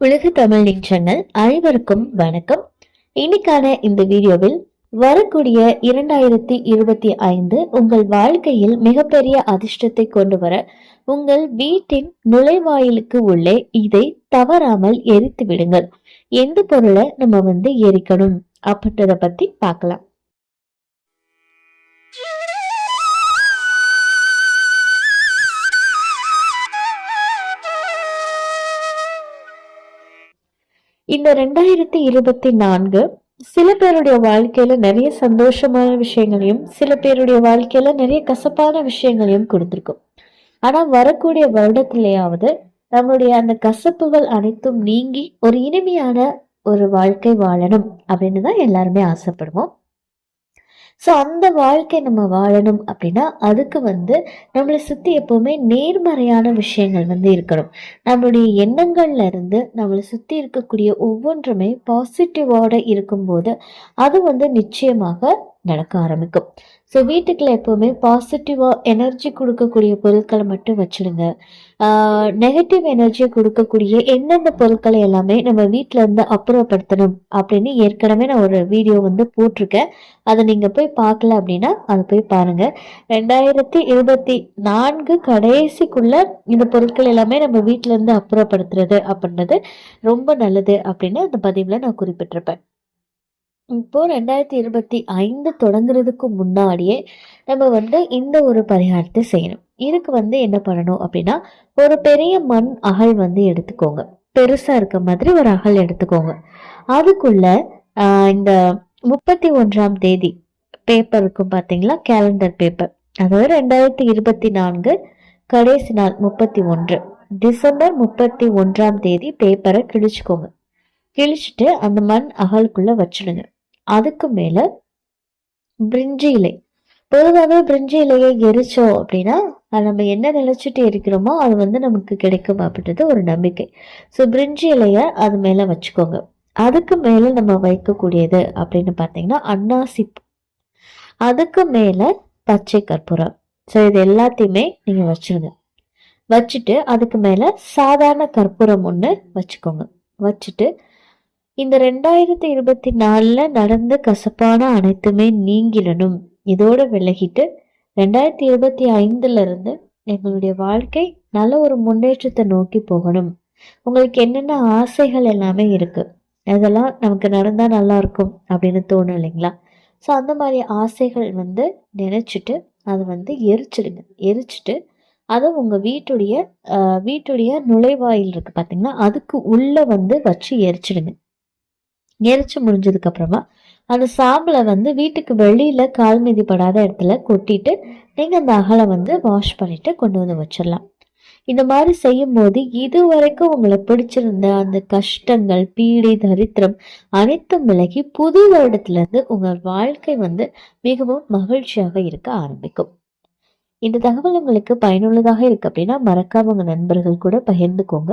உலக தமிழ் சேனல் அனைவருக்கும் வணக்கம். இன்னைக்கான இந்த வீடியோவில் வரக்கூடிய இரண்டாயிரத்தி இருபத்தி ஐந்து உங்கள் வாழ்க்கையில் மிகப்பெரிய அதிர்ஷ்டத்தை கொண்டு வர உங்கள் வீட்டின் நுழைவாயிலுக்கு உள்ளே இதை தவறாமல் எரித்து விடுங்கள். எந்த பொருளை நம்ம வந்து எரிக்கணும்? அப்படின்றத பத்தி பார்க்கலாம். இந்த ரெண்டாயிரத்தி இருபத்தி நான்கு சில பேருடைய வாழ்க்கையில நிறைய சந்தோஷமான விஷயங்களையும் சில பேருடைய வாழ்க்கையில நிறைய கசப்பான விஷயங்களையும் கொடுத்துருக்கும். ஆனா வரக்கூடிய வருடத்திலேயாவது நம்மளுடைய அந்த கசப்புகள் அனைத்தும் நீங்கி ஒரு இனிமையான ஒரு வாழ்க்கை வாழணும் அப்படின்னு தான் எல்லாருமே ஆசைப்படுவோம். ஸோ அந்த வாழ்க்கை நம்ம வாழணும் அப்படின்னா அதுக்கு வந்து நம்மளை சுற்றி எப்போவுமே நேர்மறையான விஷயங்கள் வந்து இருக்கணும். நம்மளுடைய எண்ணங்கள்ல இருந்து நம்மளை சுற்றி இருக்கக்கூடிய ஒவ்வொன்றுமே பாசிட்டிவோட இருக்கும்போது அது வந்து நிச்சயமாக நடக்க ஆரம்பிக்கும். ஸோ வீட்டுக்குள்ள எப்போவுமே பாசிட்டிவாக எனர்ஜி கொடுக்கக்கூடிய பொருட்களை மட்டும் வச்சுடுங்க. நெகட்டிவ் எனர்ஜியை கொடுக்கக்கூடிய எந்தெந்த பொருட்களை எல்லாமே நம்ம வீட்டில் இருந்து அப்புறப்படுத்தணும் அப்படின்னு ஏற்கனவே நான் ஒரு வீடியோ வந்து போட்டிருக்கேன். அதை நீங்கள் போய் பார்க்கல அப்படின்னா அதை போய் பாருங்கள் ரெண்டாயிரத்தி இருபத்தி நான்கு கடைசிக்குள்ளே இந்த பொருட்கள் எல்லாமே நம்ம வீட்டிலேருந்து அப்புறப்படுத்துறது அப்படின்றது ரொம்ப நல்லது அப்படின்னு அந்த பதிவில் நான் குறிப்பிட்டிருப்பேன். இப்போ ரெண்டாயிரத்தி இருபத்தி ஐந்து தொடங்குறதுக்கு முன்னாடியே நம்ம வந்து இந்த ஒரு பரிகாரத்தை செய்யணும். இதுக்கு வந்து என்ன பண்ணணும் அப்படின்னா ஒரு பெரிய மண் அகல் வந்து எடுத்துக்கோங்க. பெருசா இருக்க மாதிரி ஒரு அகல் எடுத்துக்கோங்க. அதுக்குள்ள இந்த முப்பத்தி ஒன்றாம் தேதி பேப்பர் இருக்கும் பார்த்தீங்களா கேலண்டர் பேப்பர் அதாவது ரெண்டாயிரத்தி இருபத்தி நான்கு கடைசி நாள் முப்பத்தி ஒன்று. டிசம்பர் முப்பத்தி ஒன்றாம் தேதி பேப்பரை கிழிச்சுக்கோங்க. கிழிச்சிட்டு அந்த மண் அகலுக்குள்ள வச்சிடுங்க. அதுக்கு மேல பிரிஞ்சி இலை. பொதுவாகவே பிரிஞ்சி இலையை எரிச்சோம் அப்படின்னா அது நம்ம என்ன நினைச்சிட்டு இருக்கிறோமோ அது வந்து நமக்கு கிடைக்கும் அப்படின்றது ஒரு நம்பிக்கை. ஸோ பிரிஞ்சி இலையை அது மேலே வச்சுக்கோங்க. அதுக்கு மேலே நம்ம வைக்கக்கூடியது அப்படின்னு பார்த்தீங்கன்னா அன்னாசிப்பு. அதுக்கு மேலே பச்சை கற்பூரம். ஸோ இது எல்லாத்தையுமே நீங்கள் வச்சுருங்க. வச்சுட்டு அதுக்கு மேலே சாதாரண கற்பூரம் ஒன்று வச்சுக்கோங்க. வச்சுட்டு இந்த ரெண்டாயிரத்தி இருபத்தி நாலில் நடந்த கசப்பான அனைத்துமே நீங்கிடணும். இதோட விலகிட்டு ரெண்டாயிரத்தி இருபத்தி ஐந்துலேருந்து எங்களுடைய வாழ்க்கை நல்ல ஒரு முன்னேற்றத்தை நோக்கி போகணும். உங்களுக்கு என்னென்ன ஆசைகள் எல்லாமே இருக்குது அதெல்லாம் நமக்கு நடந்தால் நல்லா இருக்கும் அப்படின்னு தோணும் இல்லைங்களா? ஸோ அந்த மாதிரி ஆசைகள் வந்து நினச்சிட்டு அதை வந்து எரிச்சிடுங்க. எரிச்சிட்டு அதை உங்கள் வீட்டுடைய வீட்டுடைய நுழைவாயில் இருக்குது பார்த்தீங்கன்னா அதுக்கு உள்ளே வந்து வச்சு எரிச்சிடுங்க. எரிச்சு முடிஞ்சதுக்கு அப்புறமா அந்த சாம்பலை வந்து வீட்டுக்கு வெளியில கால் மிதிப்படாத இடத்துல கொட்டிட்டு நீங்க அந்த அகலை வந்து வாஷ் பண்ணிட்டு கொண்டு வந்து வச்சிடலாம். இந்த மாதிரி செய்யும் போது இது வரைக்கும் உங்களை பிடிச்சிருந்த அந்த கஷ்டங்கள் பீடி தரித்திரம் அனைத்தும் விலகி புது வருடத்திலிருந்து உங்கள் வாழ்க்கை வந்து மிகவும் மகிழ்ச்சியாக இருக்க ஆரம்பிக்கும். இந்த தகவல் உங்களுக்கு பயனுள்ளதாக இருக்கு அப்படின்னா மறக்காம உங்க நண்பர்கள் கூட பகிர்ந்துக்கோங்க.